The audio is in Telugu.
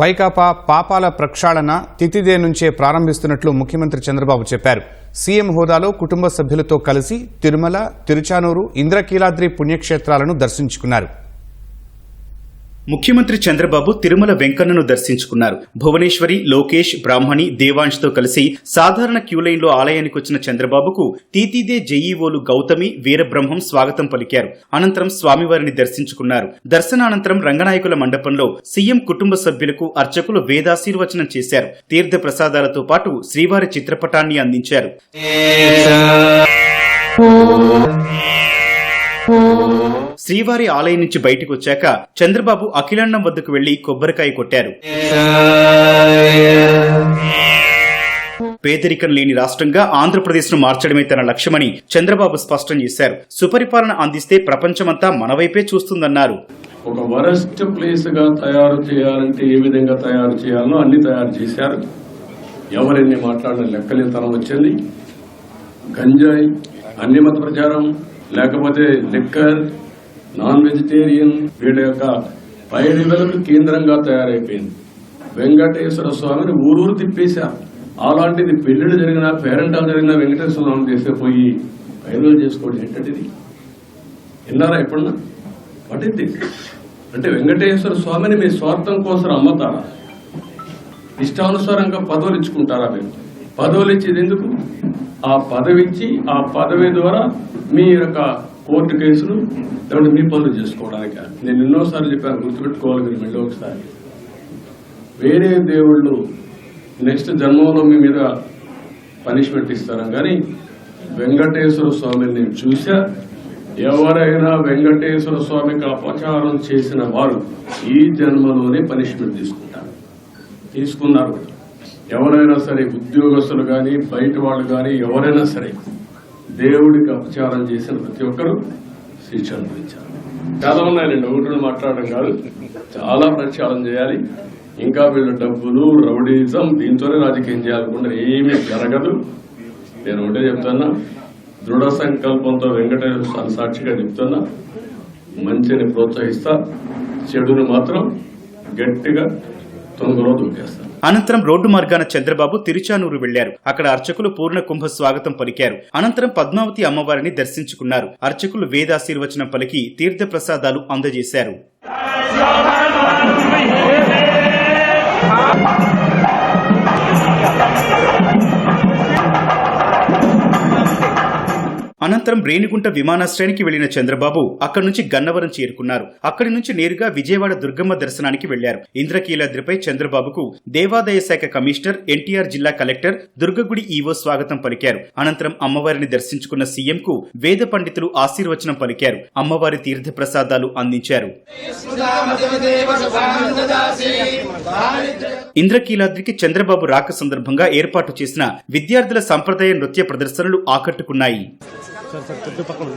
వైకాపా పాపాల ప్రక్షాళన తితిదే నుంచే ప్రారంభిస్తున్నట్లు ముఖ్యమంత్రి చంద్రబాబు చెప్పారు. సీఎం హోదాలో కుటుంబ సభ్యులతో కలిసి తిరుమల తిరుచానూరు ఇంద్రకీలాద్రి పుణ్యక్షేత్రాలను దర్శించుకున్నారు. ముఖ్యమంత్రి చంద్రబాబు తిరుమల వెంకన్నను దర్శించుకున్నారు. భువనేశ్వరి లోకేష్ బ్రాహ్మణి దేవాంష్తో కలిసి సాధారణ క్యూలైన్లో ఆలయానికి వచ్చిన చంద్రబాబుకు తీతీదే జెఈఓలు గౌతమి వీరబ్రహ్మం స్వాగతం పలికారు. అనంతరం స్వామివారిని దర్శించుకున్నారు. దర్శనానంతరం రంగనాయకుల మండపంలో సీఎం కుటుంబ సభ్యులకు అర్చకులు వేదాశీర్వచనం చేశారు. తీర్థ ప్రసాదాలతో పాటు శ్రీవారి చిత్రపటాన్ని అందించారు. శ్రీవారి ఆలయం నుంచి బయటకు వచ్చాక చంద్రబాబు అఖిలాండం వద్దకు వెళ్ళి కొబ్బరికాయ కొట్టారు. పేదరికం లేని రాష్ట్రంగా ఆంధ్రప్రదేశ్ను మార్చడమే తన లక్ష్యమని చంద్రబాబు స్పష్టం చేశారు. సుపరిపాలన అందిస్తే ప్రపంచమంతా మన వైపే చూస్తుందన్నారు. ఒక వరస్ట్ ప్లేస్గా తయారు చేయాలంటే ఏ విధంగా తయారు చేయాలో అన్ని తయారు చేశారు. ఎవరెన్ని మాట్లాడిన లెక్కలేతనం వచ్చింది. గంజాయి అన్ని మత ప్రచారం లేకపోతే లిక్కర్ నాన్ వెజిటేరియన్ వీళ్ళ యొక్క పైడిలకు కేంద్రంగా తయారైపోయింది. వెంకటేశ్వర స్వామిని ఊరూరు తిప్పేశారు అలాంటిది పెళ్ళిళ్ళు జరిగిన పేరెంటాలు జరిగిన వెంకటేశ్వర స్వామిని తీసుకుపోయి పైరులు చేసుకోవడం ఏంటంటే విన్నారా ఎప్పుడన్నా? వాట్ అంటే వెంకటేశ్వర స్వామిని మీ స్వార్థం కోసం అమ్మతారా ఇష్టానుసారంగా పదవులు ఇచ్చుకుంటారా మీరు? పదవులు ఇచ్చేది ఎందుకు? ఆ పదవి ఇచ్చి ఆ పదవి ద్వారా మీ యొక్క కోర్టు కేసులు లేకుంటే మీ పనులు చేసుకోవడానికి నేను ఎన్నోసార్లు చెప్పాను గుర్తుపెట్టుకోవాలి మీరు మళ్ళీ ఒకసారి. వేరే దేవుళ్ళు నెక్స్ట్ జన్మంలో మీ మీద పనిష్మెంట్ ఇస్తారా కానీ వెంకటేశ్వర స్వామిని నేను చూసా ఎవరైనా వెంకటేశ్వర స్వామికి అపచారం చేసిన వారు ఈ జన్మలోనే పనిష్మెంట్ తీసుకుంటారు. తీసుకున్నారు. ఎవరైనా సరే ఉద్యోగస్తులు కానీ బయట వాళ్ళు కానీ ఎవరైనా సరే దేవుడికి అపచారం చేసిన ప్రతి ఒక్కరూ శిక్ష అనుభవించాలి చాలా ఉన్నాయండి ఒకటి మాట్లాడడం కాదు చాలా ప్రచారం చేయాలి. ఇంకా వీళ్ళు డబ్బులు రౌడీజం దీంతోనే రాజకీయం చేయాలనుకుంటే ఏమీ జరగదు. నేను ఒకటే చెప్తున్నా దృఢ సంకల్పంతో వెంకటేశ్వర స్వామి సాక్షిగా చెప్తున్నా మంచిని ప్రోత్సహిస్తా చెడును మాత్రం గట్టిగా తొంగలో దూకేస్తా. అనంతరం రోడ్డు మార్గాన చంద్రబాబు తిరుచానూరు వెళ్ళారు. అక్కడ అర్చకులు పూర్ణ కుంభ స్వాగతం పలికారు. అనంతరం పద్మావతి అమ్మవారిని దర్శించుకున్నారు. అర్చకులు వేదాశీర్వచనం పలికి తీర్థ ప్రసాదాలు అందజేశారు. అనంతరం రేణిగుంట విమానాశ్రయానికి వెళ్ళిన చంద్రబాబు అక్కడి నుంచి గన్నవరం చేరుకున్నారు. అక్కడి నుంచి నేరుగా విజయవాడ దుర్గమ్మ దర్శనానికి వెళ్ళారు ఇంద్రకీలాద్రిపై చంద్రబాబుకు దేవాదాయ శాఖ కమిషనర్ ఎన్టీఆర్ జిల్లా కలెక్టర్ దుర్గగుడి ఈవో స్వాగతం పలికారు. అనంతరం అమ్మవారిని దర్శించుకున్న సీఎం కు వేద పండితులు ఆశీర్వచనం పలికారు. అమ్మవారి తీర్థ ప్రసాదాలు అందించారు. ఇంద్రకీలాద్రికి చంద్రబాబు రాక సందర్భంగా ఏర్పాటు చేసిన విద్యార్థుల సంప్రదాయ నృత్య ప్రదర్శనలు ఆకట్టుకున్నాయి. సార్ సార్ కొద్ది పక్కన